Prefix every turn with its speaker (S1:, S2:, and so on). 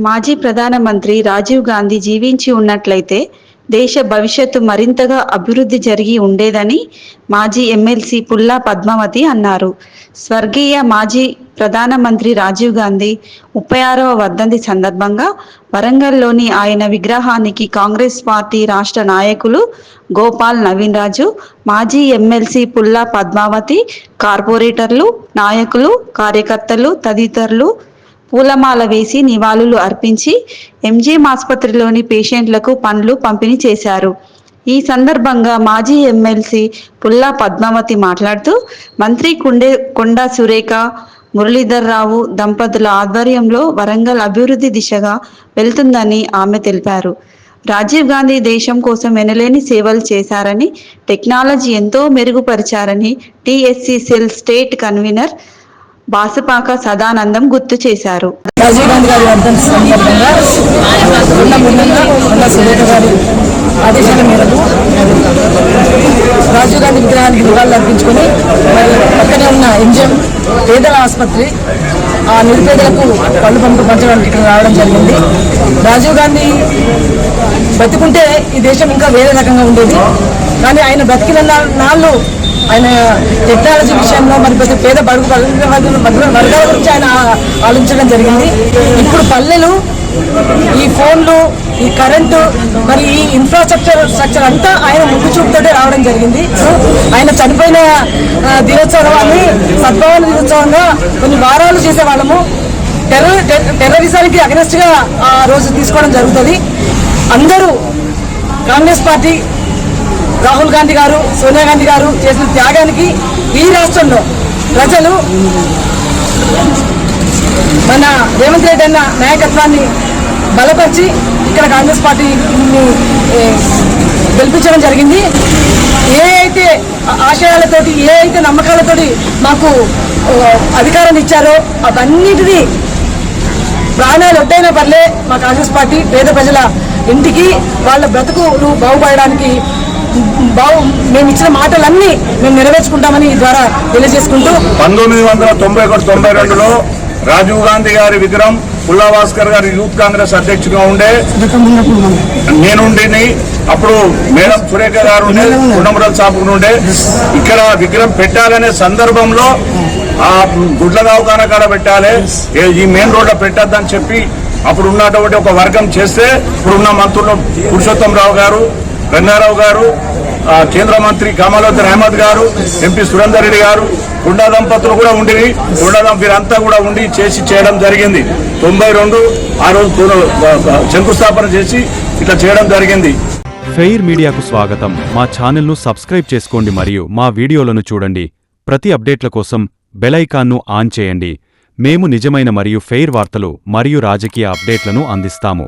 S1: మాజీ ప్రధానమంత్రి రాజీవ్ గాంధీ జీవించి ఉన్నట్లయితే దేశ భవిష్యత్తు మరింతగా అభివృద్ధి జరిగి ఉండేదని మాజీ ఎమ్మెల్సీ పుల్లా పద్మావతి అన్నారు. స్వర్గీయ మాజీ ప్రధానమంత్రి రాజీవ్ గాంధీ ముప్పై ఆరవ వర్ధంతి సందర్భంగా వరంగల్లోని ఆయన విగ్రహానికి కాంగ్రెస్ పార్టీ రాష్ట్ర నాయకులు గోపాల్ నవీన్ రాజు మాజీ ఎమ్మెల్సీ పుల్లా పద్మావతి కార్పొరేటర్లు నాయకులు కార్యకర్తలు తదితరులు పూలమాల వేసి నివాళులు అర్పించి ఎంజీఎం ఆసుపత్రిలోని పేషెంట్లకు పండ్లు పంపిణీ చేశారు. ఈ సందర్భంగా మాజీ ఎమ్మెల్సీ పుల్లా పద్మావతి మాట్లాడుతూ మంత్రి కుండే కొండా సురేఖ మురళీధర్ రావు దంపతుల ఆధ్వర్యంలో వరంగల్ అభివృద్ధి దిశగా వెళ్తుందని ఆమె తెలిపారు. రాజీవ్ గాంధీ దేశం కోసం ఎనలేని సేవలు చేశారని టెక్నాలజీ ఎంతో మెరుగుపరిచారని TSC cell state convener Basupaka Sadanandam గుర్తు చేశారు.
S2: రాజీవ్ గాంధీ గారి వర్ధంతి సందర్భంగా ఉన్న ముందుగా ఉన్న సురేఖ గారి ఆదేశాల మేరకు రాజీవ్ గాంధీ విగ్రహానికి నివాళులు అర్పించుకొని మరి పక్కనే ఉన్న ఎంజిఎం పేదల ఆసుపత్రి ఆ నిరుపేదలకు పళ్ళు పంపు పంచడానికి ఇక్కడ రావడం జరిగింది. రాజీవ్ గాంధీ బతికుంటే ఈ దేశం ఇంకా వేరే రకంగా ఉండేది. కానీ ఆయన బ్రతికిన నాళ్ళు ఆయన టెక్నాలజీ విషయంలో మరి ప్రతి పేద బడుగు వర్గ- వర్గ- వర్గాల గురించి ఆయన ఆలోచించడం జరిగింది. ఇప్పుడు పల్లెలు ఈ ఫోన్లు ఈ కరెంటు మరి ఈ ఇన్ఫ్రాస్ట్రక్చర్ స్ట్రక్చర్ అంతా ఆయన ముందు చూపుతోటే రావడం జరిగింది. ఆయన చనిపోయిన దినోత్సవాన్ని సద్భావన దినోత్సవంగా కొన్ని వారాలు చేసేవాళ్ళము. టెర్రర్ టెర్రరిజానికి అగనెస్ట్గా ఆ రోజు తీసుకోవడం జరుగుతుంది. అందరూ కాంగ్రెస్ పార్టీ రాహుల్ గాంధీ గారు సోనియా గాంధీ గారు చేసిన త్యాగానికి ఈ రాష్ట్రంలో ప్రజలు మన రేవంత్ రెడ్డి అన్న నాయకత్వాన్ని బలపరిచి ఇక్కడ కాంగ్రెస్ పార్టీని గెలిపించడం జరిగింది. ఏ అయితే ఆశయాలతోటి ఏ అయితే నమ్మకాలతోటి మాకు అధికారాన్ని ఇచ్చారో అవన్నిటినీ ప్రాణాలు ఒడ్డైనా పర్లే మా కాంగ్రెస్ పార్టీ పేద ప్రజల ఇంటికి వాళ్ళ బ్రతుకులు బాగుపడడానికి భావం మేము ఇచ్చిన మాటలన్నీ మేము నెరవేర్చుకుంటామని ఈ ద్వారా తెలియజేసుకుంటూ
S3: పంతొమ్మిది వందల తొంభై ఒకటి తొంభై రెండులో రాజీవ్ గాంధీ గారి విగ్రహం పుల్లా భాస్కర్ గారి యూత్ కాంగ్రెస్ అధ్యక్షుడిగా ఉండే నేనుండి అప్పుడు మేడం సురేఖ గారు ఉండే గుండమరల్ సాపు ఉండే. ఇక్కడ విగ్రహం పెట్టాలనే సందర్భంలో ఆ గుడ్ల దవాఖాన కాడ పెట్టాలి. ఈ మెయిన్ రోడ్లో పెట్టద్దని చెప్పి అప్పుడు ఉన్నటువంటి ఒక వర్గం చేస్తే ఇప్పుడున్న మంత్రులు పురుషోత్తం రావు గారు రంగారావు గారు కేంద్ర మంత్రి కమలోదర్ అహ్మద్ గారు ఎంపీ సురేందర్ రెడ్డి గారు గుండా దంపతులు కూడా ఉండి గుండా దంప వీరంతా కూడా ఉండి చేసి చేయడం జరిగింది. తొంభై రెండు ఆ రోజు శంకుస్థాపన చేసి ఇట్లా చేయడం జరిగింది.
S4: ఫెయిర్ మీడియాకు స్వాగతం. మా ఛానల్ను సబ్స్క్రైబ్ చేసుకోండి మరియు మా వీడియోలను చూడండి. ప్రతి అప్డేట్ల కోసం బెలైకాన్ను ఆన్ చేయండి. మేము నిజమైన మరియు ఫెయిర్ వార్తలు మరియు రాజకీయ అప్డేట్లను అందిస్తాము.